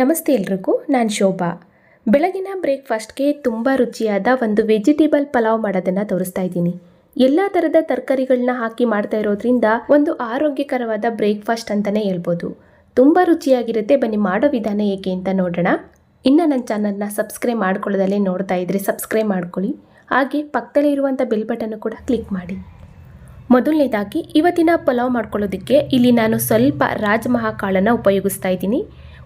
ನಮಸ್ತೆ ಎಲ್ರಿಗೂ, ನಾನು ಶೋಭಾ. ಬೆಳಗಿನ ಬ್ರೇಕ್ಫಾಸ್ಟ್ಗೆ ತುಂಬ ರುಚಿಯಾದ ಒಂದು ವೆಜಿಟೇಬಲ್ ಪಲಾವ್ ಮಾಡೋದನ್ನು ತೋರಿಸ್ತಾ ಇದ್ದೀನಿ. ಎಲ್ಲ ಥರದ ತರಕಾರಿಗಳನ್ನ ಹಾಕಿ ಮಾಡ್ತಾ ಇರೋದ್ರಿಂದ ಒಂದು ಆರೋಗ್ಯಕರವಾದ ಬ್ರೇಕ್ಫಾಸ್ಟ್ ಅಂತಲೇ ಹೇಳ್ಬೋದು. ತುಂಬ ರುಚಿಯಾಗಿರುತ್ತೆ, ಬನ್ನಿ ಮಾಡೋ ವಿಧಾನ ಏಕೆ ಅಂತ ನೋಡೋಣ. ಇನ್ನು ನನ್ನ ಚಾನಲ್ನ ಸಬ್ಸ್ಕ್ರೈಬ್ ಮಾಡ್ಕೊಳ್ಳೋದಲ್ಲೇ ನೋಡ್ತಾ ಇದ್ರೆ ಸಬ್ಸ್ಕ್ರೈಬ್ ಮಾಡ್ಕೊಳ್ಳಿ. ಹಾಗೆ ಪಕ್ಕದಲ್ಲೇ ಇರುವಂಥ ಬೆಲ್ ಬಟನ್ನು ಕೂಡ ಕ್ಲಿಕ್ ಮಾಡಿ. ಮೊದಲನೇದಾಗಿ, ಇವತ್ತಿನ ಪಲಾವ್ ಮಾಡ್ಕೊಳ್ಳೋದಕ್ಕೆ ಇಲ್ಲಿ ನಾನು ಸ್ವಲ್ಪ ರಾಜ್ಮಹಾ ಕಾಳನ್ನು ಉಪಯೋಗಿಸ್ತಾ ಇದ್ದೀನಿ.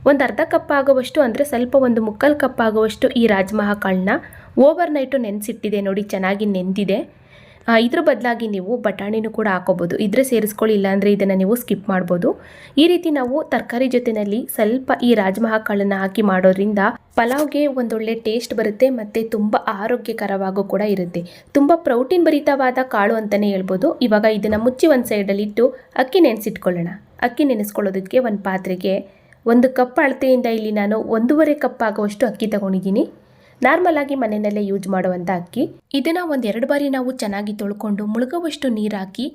ಒಂದು ಅರ್ಧ ಕಪ್ ಆಗುವಷ್ಟು ಅಂದರೆ ಸ್ವಲ್ಪ ಒಂದು ಮುಕ್ಕಾಲು ಕಪ್ ಆಗುವಷ್ಟು ಈ ರಾಜ್ಮಹಾ ಕಾಳನ್ನ ಓವರ್ ನೈಟು ನೆನೆಸಿಟ್ಟಿದೆ ನೋಡಿ, ಚೆನ್ನಾಗಿ ನೆಂದಿದೆ. ಇದ್ರ ಬದಲಾಗಿ ನೀವು ಬಟಾಣಿನೂ ಕೂಡ ಹಾಕೋಬೋದು. ಇದ್ರೆ ಸೇರಿಸ್ಕೊಳ್ಳಿ, ಇಲ್ಲಾಂದರೆ ಇದನ್ನು ನೀವು ಸ್ಕಿಪ್ ಮಾಡ್ಬೋದು. ಈ ರೀತಿ ನಾವು ತರಕಾರಿ ಜೊತೆಯಲ್ಲಿ ಸ್ವಲ್ಪ ಈ ರಾಜ್ಮಹಾ ಕಾಳನ್ನು ಹಾಕಿ ಮಾಡೋದ್ರಿಂದ ಪಲಾವ್ಗೆ ಒಂದೊಳ್ಳೆ ಟೇಸ್ಟ್ ಬರುತ್ತೆ ಮತ್ತು ತುಂಬ ಆರೋಗ್ಯಕರವಾಗೂ ಕೂಡ ಇರುತ್ತೆ. ತುಂಬ ಪ್ರೋಟೀನ್ ಭರಿತವಾದ ಕಾಳು ಅಂತಲೇ ಹೇಳ್ಬೋದು. ಇವಾಗ ಇದನ್ನು ಮುಚ್ಚಿ ಒಂದು ಸೈಡಲ್ಲಿಟ್ಟು ಅಕ್ಕಿ ನೆನೆಸಿಟ್ಕೊಳ್ಳೋಣ. ಅಕ್ಕಿ ನೆನೆಸ್ಕೊಳ್ಳೋದಕ್ಕೆ ಒಂದು ಪಾತ್ರೆಗೆ ಒಂದು ಕಪ್ ಅಳತೆಯಿಂದ ಇಲ್ಲಿ ನಾನು ಒಂದೂವರೆ ಕಪ್ ಆಗುವಷ್ಟು ಅಕ್ಕಿ ತಗೊಂಡಿದ್ದೀನಿ. ನಾರ್ಮಲ್ ಆಗಿ ಮನೆಯಲ್ಲೇ ಯೂಸ್ ಮಾಡುವಂಥ ಅಕ್ಕಿ. ಇದನ್ನು ಒಂದು ಎರಡು ಬಾರಿ ನಾವು ಚೆನ್ನಾಗಿ ತೊಳ್ಕೊಂಡು ಮುಳುಗುವಷ್ಟು ನೀರು ಹಾಕಿ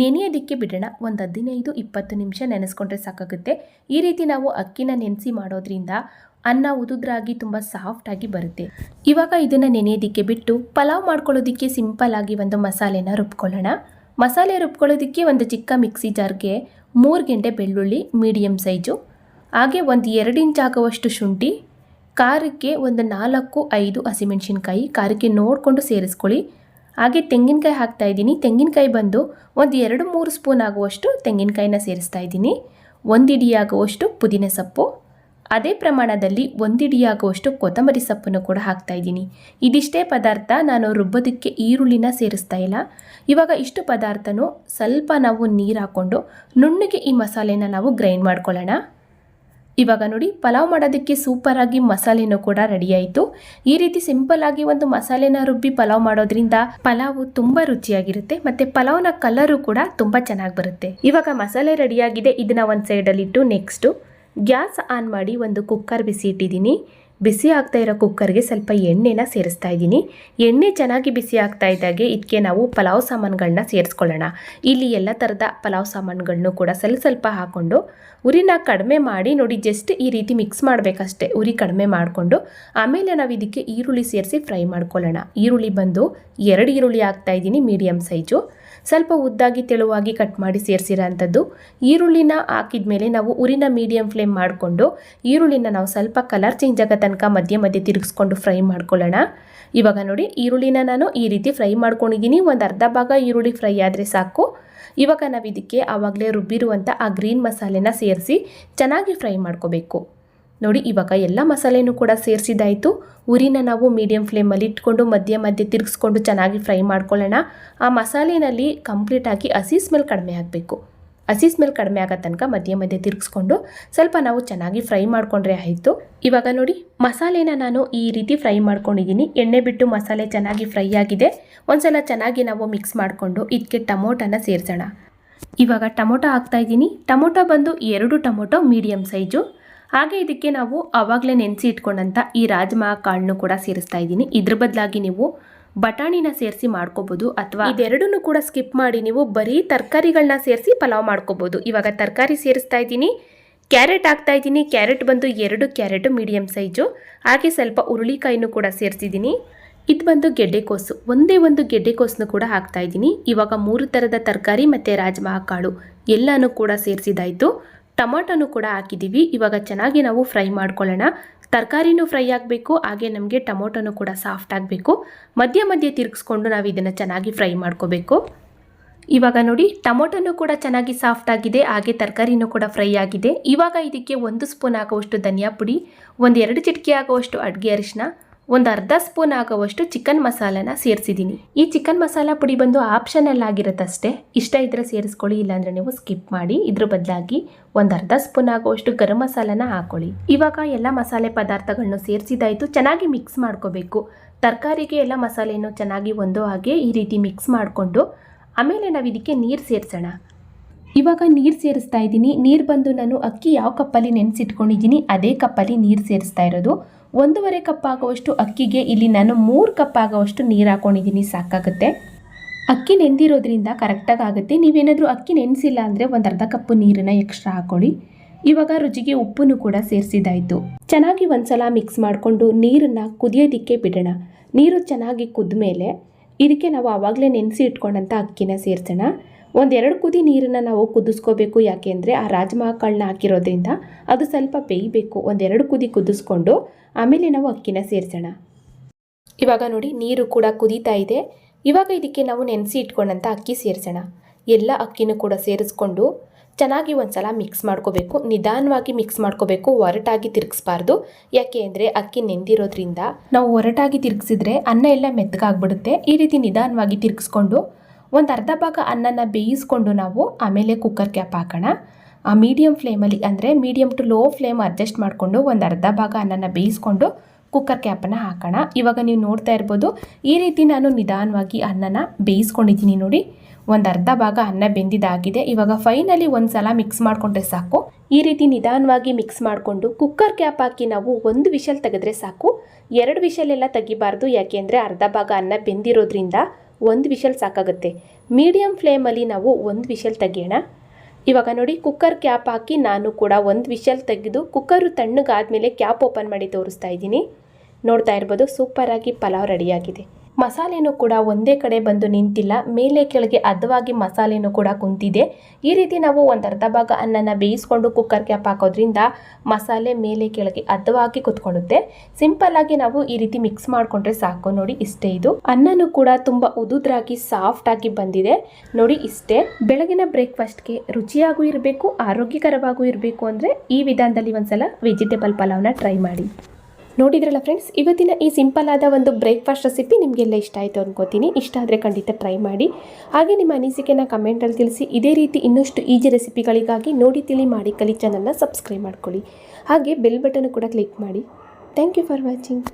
ನೆನೆಯೋದಕ್ಕೆ ಬಿಡೋಣ. ಒಂದು ಹದಿನೈದು, ಇಪ್ಪತ್ತು ನಿಮಿಷ ನೆನೆಸ್ಕೊಂಡ್ರೆ ಸಾಕಾಗುತ್ತೆ. ಈ ರೀತಿ ನಾವು ಅಕ್ಕಿನ ನೆನೆಸಿ ಮಾಡೋದ್ರಿಂದ ಅನ್ನ ಉದುದ್ರಾಗಿ ತುಂಬ ಸಾಫ್ಟಾಗಿ ಬರುತ್ತೆ. ಇವಾಗ ಇದನ್ನು ನೆನೆಯೋದಕ್ಕೆ ಬಿಟ್ಟು ಪಲಾವ್ ಮಾಡ್ಕೊಳ್ಳೋದಕ್ಕೆ ಸಿಂಪಲ್ ಆಗಿ ಒಂದು ಮಸಾಲೆನ ರುಬ್ಕೊಳ್ಳೋಣ. ಮಸಾಲೆ ರುಬ್ಕೊಳ್ಳೋದಕ್ಕೆ ಒಂದು ಚಿಕ್ಕ ಮಿಕ್ಸಿ ಜಾರ್ಗೆ ಮೂರು ಗೆಂಡೆ ಬೆಳ್ಳುಳ್ಳಿ ಮೀಡಿಯಮ್ ಸೈಜು ಹಾಗೆ ಒಂದು ಎರಡು ಇಂಚ್ ಆಗುವಷ್ಟು ಶುಂಠಿ, ಖಾರಕ್ಕೆ ಒಂದು ನಾಲ್ಕು, ಐದು ಹಸಿಮೆಣಸಿನ್ಕಾಯಿ, ಖಾರಕ್ಕೆ ನೋಡಿಕೊಂಡು ಸೇರಿಸ್ಕೊಳ್ಳಿ. ಹಾಗೆ ತೆಂಗಿನಕಾಯಿ ಹಾಕ್ತಾ ಇದ್ದೀನಿ. ತೆಂಗಿನಕಾಯಿ ಬಂದು ಒಂದು ಎರಡು, ಮೂರು ಸ್ಪೂನ್ ಆಗುವಷ್ಟು ತೆಂಗಿನಕಾಯಿನ ಸೇರಿಸ್ತಾ ಇದ್ದೀನಿ. ಒಂದಿಡಿಯಾಗುವಷ್ಟು ಪುದೀನ ಸೊಪ್ಪು. ಅದೇ ಪ್ರಮಾಣದಲ್ಲಿ ಒಂದಿಡಿಯಾಗುವಷ್ಟು ಕೊತ್ತಂಬರಿ ಸೊಪ್ಪನ್ನು ಕೂಡ ಹಾಕ್ತಾ ಇದ್ದೀನಿ. ಇದಿಷ್ಟೇ ಪದಾರ್ಥ ನಾನು ರುಬ್ಬೋದಕ್ಕೆ ಈರುಳ್ಳಿನ ಸೇರಿಸ್ತಾ ಇಲ್ಲ. ಇವಾಗ ಇಷ್ಟು ಪದಾರ್ಥನೂ ಸ್ವಲ್ಪ ನಾವು ನೀರು ಹಾಕ್ಕೊಂಡು ನುಣ್ಣಗೆ ಈ ಮಸಾಲೆನ ನಾವು ಗ್ರೈಂಡ್ ಮಾಡ್ಕೊಳ್ಳೋಣ. ಇವಾಗ ನೋಡಿ, ಪಲಾವ್ ಮಾಡೋದಕ್ಕೆ ಸೂಪರಾಗಿ ಮಸಾಲೆನೂ ಕೂಡ ರೆಡಿ ಆಯಿತು ಈ ರೀತಿ ಸಿಂಪಲ್ ಆಗಿ ಒಂದು ಮಸಾಲೆನ ರುಬ್ಬಿ ಪಲಾವ್ ಮಾಡೋದ್ರಿಂದ ಪಲಾವು ತುಂಬ ರುಚಿಯಾಗಿರುತ್ತೆ, ಮತ್ತೆ ಪಲಾವ್ನ ಕಲರು ಕೂಡ ತುಂಬ ಚೆನ್ನಾಗಿ ಬರುತ್ತೆ. ಇವಾಗ ಮಸಾಲೆ ರೆಡಿಯಾಗಿದೆ ಇದನ್ನ ಒಂದು ಸೈಡಲ್ಲಿಟ್ಟು ನೆಕ್ಸ್ಟು ಗ್ಯಾಸ್ ಆನ್ ಮಾಡಿ ಒಂದು ಕುಕ್ಕರ್ ಬಿಸಿ ಇಟ್ಟಿದ್ದೀನಿ. ಬಿಸಿ ಆಗ್ತಾ ಇರೋ ಕುಕ್ಕರ್ಗೆ ಸ್ವಲ್ಪ ಎಣ್ಣೆನ ಸೇರಿಸ್ತಾ ಇದ್ದೀನಿ. ಎಣ್ಣೆ ಚೆನ್ನಾಗಿ ಬಿಸಿ ಆಗ್ತಾ ಇದ್ದಾಗೆ ಇದಕ್ಕೆ ನಾವು ಪಲಾವ್ ಸಾಮಾನುಗಳನ್ನ ಸೇರಿಸ್ಕೊಳ್ಳೋಣ. ಇಲ್ಲಿ ಎಲ್ಲ ಥರದ ಪಲಾವ್ ಸಾಮಾನುಗಳನ್ನು ಕೂಡ ಸ್ವಲ್ಪ ಸ್ವಲ್ಪ ಹಾಕ್ಕೊಂಡು ಉರಿನ ಕಡಿಮೆ ಮಾಡಿ ನೋಡಿ ಜಸ್ಟ್ ಈ ರೀತಿ ಮಿಕ್ಸ್ ಮಾಡಬೇಕಷ್ಟೇ. ಉರಿ ಕಡಿಮೆ ಮಾಡಿಕೊಂಡು ಆಮೇಲೆ ನಾವು ಇದಕ್ಕೆ ಈರುಳ್ಳಿ ಸೇರಿಸಿ ಫ್ರೈ ಮಾಡ್ಕೊಳ್ಳೋಣ. ಈರುಳ್ಳಿ ಬಂದು ಎರಡು ಈರುಳ್ಳಿ ಹಾಕ್ತಾ ಇದ್ದೀನಿ ಮೀಡಿಯಮ್ ಸೈಜು ಸ್ವಲ್ಪ ಉದ್ದಾಗಿ ತೆಳುವಾಗಿ ಕಟ್ ಮಾಡಿ ಸೇರಿಸಿರೋ ಅಂಥದ್ದು ಈರುಳ್ಳಿನ ಹಾಕಿದ ಮೇಲೆ ನಾವು ಉರಿನ ಮೀಡಿಯಂ ಫ್ಲೇಮ್ ಮಾಡಿಕೊಂಡು, ಈರುಳ್ಳಿನ ನಾವು ಸ್ವಲ್ಪ ಕಲರ್ ಚೇಂಜ್ ಆಗೋ ತನಕ ಮಧ್ಯೆ ಮಧ್ಯೆ ತಿರುಗಿಸ್ಕೊಂಡು ಫ್ರೈ ಮಾಡ್ಕೊಳ್ಳೋಣ. ಇವಾಗ ನೋಡಿ, ಈರುಳ್ಳಿನ ನಾನು ಈ ರೀತಿ ಫ್ರೈ ಮಾಡ್ಕೊಂಡಿದ್ದೀನಿ. ಒಂದು ಅರ್ಧ ಭಾಗ ಈರುಳ್ಳಿ ಫ್ರೈ ಆದರೆ ಸಾಕು. ಇವಾಗ ನಾವು ಇದಕ್ಕೆ ಆವಾಗಲೇ ರುಬ್ಬಿರುವಂಥ ಆ ಗ್ರೀನ್ ಮಸಾಲೆನ ಸೇರಿಸಿ ಚೆನ್ನಾಗಿ ಫ್ರೈ ಮಾಡ್ಕೋಬೇಕು. ನೋಡಿ, ಇವಾಗ ಎಲ್ಲ ಮಸಾಲೆನೂ ಕೂಡ ಸೇರಿಸಿದಾಯಿತು ಉರಿನ ನಾವು ಮೀಡಿಯಂ ಫ್ಲೇಮಲ್ಲಿ ಇಟ್ಕೊಂಡು ಮಧ್ಯೆ ಮಧ್ಯೆ ತಿರುಗಿಸ್ಕೊಂಡು ಚೆನ್ನಾಗಿ ಫ್ರೈ ಮಾಡ್ಕೊಳ್ಳೋಣ. ಆ ಮಸಾಲೆಯಲ್ಲಿ ಕಂಪ್ಲೀಟಾಗಿ ಹಸಿ ಸ್ಮೆಲ್ ಕಡಿಮೆ ಆಗಬೇಕು. ಹಸಿ ಸ್ಮೆಲ್ ಕಡಿಮೆ ಆಗೋ ತನಕ ಮಧ್ಯೆ ಮಧ್ಯೆ ತಿರುಗಿಸ್ಕೊಂಡು ಸ್ವಲ್ಪ ನಾವು ಚೆನ್ನಾಗಿ ಫ್ರೈ ಮಾಡಿಕೊಂಡ್ರೆ ಆಯಿತು. ಇವಾಗ ನೋಡಿ, ಮಸಾಲೆನ ನಾನು ಈ ರೀತಿ ಫ್ರೈ ಮಾಡ್ಕೊಂಡಿದ್ದೀನಿ. ಎಣ್ಣೆ ಬಿಟ್ಟು ಮಸಾಲೆ ಚೆನ್ನಾಗಿ ಫ್ರೈ ಆಗಿದೆ. ಒಂದ್ಸಲ ಚೆನ್ನಾಗಿ ನಾವು ಮಿಕ್ಸ್ ಮಾಡಿಕೊಂಡು ಇದಕ್ಕೆ ಟೊಮೊಟೊನ ಸೇರಿಸೋಣ. ಇವಾಗ ಟೊಮೊಟೊ ಹಾಕ್ತಾಯಿದ್ದೀನಿ ಟೊಮೊಟೊ ಬಂದು ಎರಡು ಟೊಮೊಟೊ ಮೀಡಿಯಮ್ ಸೈಜು ಹಾಗೆ ಇದಕ್ಕೆ ನಾವು ಆವಾಗಲೇ ನೆನೆಸಿ ಇಟ್ಕೊಂಡಂಥ ಈ ರಾಜ್ಮಾ ಕಾಳನ್ನು ಕೂಡ ಸೇರಿಸ್ತಾ ಇದ್ದೀನಿ. ಇದ್ರ ಬದಲಾಗಿ ನೀವು ಬಟಾಣಿನ ಸೇರಿಸಿ ಮಾಡ್ಕೋಬೋದು ಅಥವಾ ಇದೆರಡನ್ನೂ ಕೂಡ ಸ್ಕಿಪ್ ಮಾಡಿ ನೀವು ಬರೀ ತರಕಾರಿಗಳನ್ನ ಸೇರಿಸಿ ಪಲಾವ್ ಮಾಡ್ಕೋಬೋದು. ಇವಾಗ ತರಕಾರಿ ಸೇರಿಸ್ತಾ ಇದ್ದೀನಿ. ಕ್ಯಾರೆಟ್ ಹಾಕ್ತಾ ಇದ್ದೀನಿ. ಕ್ಯಾರೆಟ್ ಬಂದು ಎರಡು ಕ್ಯಾರೆಟ್ ಮೀಡಿಯಮ್ ಸೈಜು. ಹಾಗೆ ಸ್ವಲ್ಪ ಹುರುಳಿಕಾಯಿನೂ ಕೂಡ ಸೇರಿಸಿದ್ದೀನಿ. ಇದು ಬಂದು ಗೆಡ್ಡೆಕೋಸು. ಒಂದೇ ಒಂದು ಗೆಡ್ಡೆಕೋಸನ್ನು ಕೂಡ ಹಾಕ್ತಾ ಇದ್ದೀನಿ. ಇವಾಗ ಮೂರು ಥರದ ತರಕಾರಿ ಮತ್ತು ರಾಜ್ಮಾ ಕಾಳು ಎಲ್ಲನೂ ಕೂಡ ಸೇರಿಸಿದಾಯಿತು ಟೊಮೊಟೊನು ಕೂಡ ಹಾಕಿದ್ದೀವಿ. ಇವಾಗ ಚೆನ್ನಾಗಿ ನಾವು ಫ್ರೈ ಮಾಡ್ಕೊಳ್ಳೋಣ. ತರಕಾರಿನೂ ಫ್ರೈ ಆಗಬೇಕು, ಹಾಗೆ ನಮಗೆ ಟೊಮೊಟೊನು ಕೂಡ ಸಾಫ್ಟ್ ಆಗಬೇಕು. ಮಧ್ಯ ಮಧ್ಯೆ ತಿರುಗಿಸ್ಕೊಂಡು ನಾವು ಇದನ್ನು ಚೆನ್ನಾಗಿ ಫ್ರೈ ಮಾಡ್ಕೋಬೇಕು. ಇವಾಗ ನೋಡಿ, ಟೊಮೊಟೊನು ಕೂಡ ಚೆನ್ನಾಗಿ ಸಾಫ್ಟ್ ಆಗಿದೆ, ಹಾಗೆ ತರಕಾರಿನೂ ಕೂಡ ಫ್ರೈ ಆಗಿದೆ. ಇವಾಗ ಇದಕ್ಕೆ ಒಂದು ಸ್ಪೂನ್ ಆಗುವಷ್ಟು ಧನಿಯಾ ಪುಡಿ ಒಂದು ಎರಡು ಚಿಟಿಕೆ ಆಗುವಷ್ಟು ಅಡುಗೆ ಅರಿಶಿನ ಒಂದು ಅರ್ಧ ಸ್ಪೂನ್ ಆಗುವಷ್ಟು ಚಿಕನ್ ಮಸಾಲಾನ ಸೇರಿಸಿದ್ದೀನಿ. ಈ ಚಿಕನ್ ಮಸಾಲ ಪುಡಿ ಬಂದು ಆಪ್ಷನಲ್ ಆಗಿರುತ್ತಷ್ಟೇ, ಇಷ್ಟ ಇದ್ದರೆ ಸೇರಿಸ್ಕೊಳ್ಳಿ, ಇಲ್ಲಾಂದರೆ ನೀವು ಸ್ಕಿಪ್ ಮಾಡಿ, ಇದ್ರ ಬದಲಾಗಿ ಒಂದು ಅರ್ಧ ಸ್ಪೂನ್ ಆಗುವಷ್ಟು ಗರಂ ಮಸಾಲಾನ ಹಾಕೊಳ್ಳಿ. ಇವಾಗ ಎಲ್ಲ ಮಸಾಲೆ ಪದಾರ್ಥಗಳನ್ನು ಸೇರಿಸಿದಾಯಿತು, ಚೆನ್ನಾಗಿ ಮಿಕ್ಸ್ ಮಾಡ್ಕೋಬೇಕು. ತರಕಾರಿಗೆ ಎಲ್ಲ ಮಸಾಲೆಯನ್ನು ಚೆನ್ನಾಗಿ ಒಂದೋ ಹಾಗೆ ಈ ರೀತಿ ಮಿಕ್ಸ್ ಮಾಡಿಕೊಂಡು, ಆಮೇಲೆ ನಾವು ಇದಕ್ಕೆ ನೀರು ಸೇರಿಸೋಣ. ಇವಾಗ ನೀರು ಸೇರಿಸ್ತಾ ಇದ್ದೀನಿ. ನೀರು ಬಂದು ನಾನು ಅಕ್ಕಿ ಯಾವ ಕಪ್ಪಲ್ಲಿ ನೆನೆಸಿಟ್ಕೊಂಡಿದ್ದೀನಿ, ಅದೇ ಕಪ್ಪಲ್ಲಿ ನೀರು ಸೇರಿಸ್ತಾ ಇರೋದು. ಒಂದೂವರೆ ಕಪ್ ಆಗುವಷ್ಟು ಅಕ್ಕಿಗೆ ಇಲ್ಲಿ ನಾನು ಮೂರು ಕಪ್ ಆಗುವಷ್ಟು ನೀರು ಹಾಕೊಂಡಿದ್ದೀನಿ, ಸಾಕಾಗುತ್ತೆ. ಅಕ್ಕಿ ನೆಂದಿರೋದ್ರಿಂದ ಕರೆಕ್ಟಾಗಿ ಆಗುತ್ತೆ. ನೀವೇನಾದರೂ ಅಕ್ಕಿ ನೆನೆಸಿಲ್ಲ ಅಂದರೆ ಒಂದು ಅರ್ಧ ಕಪ್ಪು ನೀರನ್ನು ಎಕ್ಸ್ಟ್ರಾ ಹಾಕೊಳ್ಳಿ. ಇವಾಗ ರುಚಿಗೆ ಉಪ್ಪನ್ನು ಕೂಡ ಸೇರಿಸಿದಾಯಿತು ಚೆನ್ನಾಗಿ ಒಂದ್ಸಲ ಮಿಕ್ಸ್ ಮಾಡಿಕೊಂಡು ನೀರನ್ನು ಕುದಿಯೋದಿಕ್ಕೆ ಬಿಡೋಣ. ನೀರು ಚೆನ್ನಾಗಿ ಕುದ್ದ ಮೇಲೆ ಇದಕ್ಕೆ ನಾವು ಆವಾಗಲೇ ನೆನೆಸಿ ಇಟ್ಕೊಂಡಂಥ ಅಕ್ಕಿನ ಸೇರಿಸೋಣ. ಒಂದೆರಡು ಕುದಿ ನೀರನ್ನು ನಾವು ಕುದಿಸ್ಕೋಬೇಕು. ಯಾಕೆಂದರೆ ಆ ರಾಜ್ಮಾ ಕಾಳನ್ನ ಹಾಕಿರೋದ್ರಿಂದ ಅದು ಸ್ವಲ್ಪ ಬೇಯಬೇಕು. ಒಂದೆರಡು ಕುದಿ ಕುದಿಸ್ಕೊಂಡು ಆಮೇಲೆ ನಾವು ಅಕ್ಕಿನ ಸೇರಿಸೋಣ. ಇವಾಗ ನೋಡಿ, ನೀರು ಕೂಡ ಕುದೀತಾ ಇದೆ. ಇವಾಗ ಇದಕ್ಕೆ ನಾವು ನೆನೆಸಿ ಇಟ್ಕೊಂಡಂಥ ಅಕ್ಕಿ ಸೇರಿಸೋಣ. ಎಲ್ಲ ಅಕ್ಕಿನೂ ಕೂಡ ಸೇರಿಸ್ಕೊಂಡು ಚೆನ್ನಾಗಿ ಒಂದ್ಸಲ ಮಿಕ್ಸ್ ಮಾಡ್ಕೋಬೇಕು. ನಿಧಾನವಾಗಿ ಮಿಕ್ಸ್ ಮಾಡ್ಕೋಬೇಕು. ಒರಟಾಗಿ ತಿರುಗಿಸ್ಬಾರ್ದು. ಯಾಕೆ ಅಂದರೆ ಅಕ್ಕಿ ನೆಂದಿರೋದ್ರಿಂದ ನಾವು ಒರಟಾಗಿ ತಿರುಗಿಸಿದ್ರೆ ಅನ್ನ ಎಲ್ಲ ಮೆತ್ತಗಾಗ್ಬಿಡುತ್ತೆ. ಈ ರೀತಿ ನಿಧಾನವಾಗಿ ತಿರುಗಿಸ್ಕೊಂಡು ಒಂದು ಅರ್ಧ ಭಾಗ ಅನ್ನನ ಬೇಯಿಸ್ಕೊಂಡು ನಾವು ಆಮೇಲೆ ಕುಕ್ಕರ್ ಕ್ಯಾಪ್ ಹಾಕೋಣ. ಆ ಮೀಡಿಯಮ್ ಫ್ಲೇಮಲ್ಲಿ ಅಂದರೆ medium to low flame adjust ಮಾಡಿಕೊಂಡು ಒಂದು ಅರ್ಧ ಭಾಗ ಅನ್ನನ ಬೇಯಿಸ್ಕೊಂಡು ಕುಕ್ಕರ್ ಕ್ಯಾಪನ್ನು ಹಾಕೋಣ. ಇವಾಗ ನೀವು ನೋಡ್ತಾ ಇರ್ಬೋದು, ಈ ರೀತಿ ನಾನು ನಿಧಾನವಾಗಿ ಅನ್ನನ ಬೇಯಿಸ್ಕೊಂಡಿದ್ದೀನಿ ನೋಡಿ. ಒಂದು ಅರ್ಧ ಭಾಗ ಅನ್ನ ಬೆಂದಿದ್ದಾಗಿದೆ ಇವಾಗ ಫೈನಲಿ ಒಂದು ಸಲ ಮಿಕ್ಸ್ ಮಾಡಿಕೊಂಡ್ರೆ ಸಾಕು. ಈ ರೀತಿ ನಿಧಾನವಾಗಿ ಮಿಕ್ಸ್ ಮಾಡಿಕೊಂಡು ಕುಕ್ಕರ್ ಕ್ಯಾಪ್ ಹಾಕಿ ನಾವು ಒಂದು ವಿಷಲ್ ತೆಗೆದ್ರೆ ಸಾಕು. ಎರಡು ವಿಷಲ್ ಎಲ್ಲ ತೆಗಿಬಾರ್ದು, ಯಾಕೆಂದರೆ ಅರ್ಧ ಭಾಗ ಅನ್ನ ಬೆಂದಿರೋದ್ರಿಂದ ಒಂದು ವಿಷಲ್ ಸಾಕಾಗುತ್ತೆ. ಮೀಡಿಯಮ್ ಫ್ಲೇಮಲ್ಲಿ ನಾವು ಒಂದು ವಿಷಲ್ ತೆಗಿಯೋಣ. ಇವಾಗ ನೋಡಿ, ಕುಕ್ಕರ್ ಕ್ಯಾಪ್ ಹಾಕಿ ನಾನು ಕೂಡ ಒಂದು ವಿಷಲ್ ತೆಗೆದು ಕುಕ್ಕರು ತಣ್ಣಗಾದ್ಮೇಲೆ ಕ್ಯಾಪ್ ಓಪನ್ ಮಾಡಿ ತೋರಿಸ್ತಾ ಇದ್ದೀನಿ. ನೋಡ್ತಾ ಇರ್ಬೋದು, ಸೂಪರಾಗಿ ಪಲಾವ್ ರೆಡಿಯಾಗಿದೆ ಮಸಾಲೆನೂ ಕೂಡ ಒಂದೇ ಕಡೆ ಬಂದು ನಿಂತಿಲ್ಲ. ಮೇಲೆ ಕೆಳಗೆ ಅದ್ದವಾಗಿ ಮಸಾಲೆನೂ ಕೂಡ ಕುಂತಿದೆ. ಈ ರೀತಿ ನಾವು ಒಂದು ಅರ್ಧ ಭಾಗ ಅನ್ನನ ಬೇಯಿಸ್ಕೊಂಡು ಕುಕ್ಕರ್ ಕ್ಯಾಪ್ ಹಾಕೋದ್ರಿಂದ ಮಸಾಲೆ ಮೇಲೆ ಕೆಳಗೆ ಅದ್ದವಾಗಿ ಕುತ್ಕೊಳ್ಳುತ್ತೆ. ಸಿಂಪಲ್ ಆಗಿ ನಾವು ಈ ರೀತಿ ಮಿಕ್ಸ್ ಮಾಡಿಕೊಂಡ್ರೆ ಸಾಕು. ನೋಡಿ, ಇಷ್ಟೇ ಇದು. ಅನ್ನನೂ ಕೂಡ ತುಂಬ ಉದುದ್ರಾಗಿ ಸಾಫ್ಟ್ ಆಗಿ ಬಂದಿದೆ. ನೋಡಿ, ಇಷ್ಟೇ. ಬೆಳಗಿನ ಬ್ರೇಕ್ಫಾಸ್ಟ್ಗೆ ರುಚಿಯಾಗೂ ಇರಬೇಕು, ಆರೋಗ್ಯಕರವಾಗೂ ಇರಬೇಕು ಅಂದರೆ ಈ ವಿಧಾನದಲ್ಲಿ ಒಂದ್ಸಲ ವೆಜಿಟೇಬಲ್ ಪಲಾವ್ನ ಟ್ರೈ ಮಾಡಿ. ನೋಡಿದ್ರಲ್ಲ ಫ್ರೆಂಡ್ಸ್ ಇವತ್ತಿನ ಈ ಸಿಂಪಲ್ ಆದ ಒಂದು ಬ್ರೇಕ್ಫಾಸ್ಟ್ ರೆಸಿಪಿ ನಿಮಗೆಲ್ಲ ಇಷ್ಟ ಆಯಿತು ಅಂದ್ಕೋತೀನಿ ಇಷ್ಟ ಆದರೆ ಖಂಡಿತ ಟ್ರೈ ಮಾಡಿ. ಹಾಗೆ ನಿಮ್ಮ ಅನಿಸಿಕೆನ ಕಮೆಂಟಲ್ಲಿ ತಿಳಿಸಿ. ಇದೇ ರೀತಿ ಇನ್ನಷ್ಟು ಈಜಿ ರೆಸಿಪಿಗಳಿಗಾಗಿ ನೋಡಿ, ತಿಳಿ, ಮಾಡಿ ಕಲಿ ಚಾನಲ್ನ ಸಬ್ಸ್ಕ್ರೈಬ್ ಮಾಡ್ಕೊಳ್ಳಿ. ಹಾಗೆ ಬೆಲ್ ಬಟನ್ ಕೂಡ ಕ್ಲಿಕ್ ಮಾಡಿ. Thank you for watching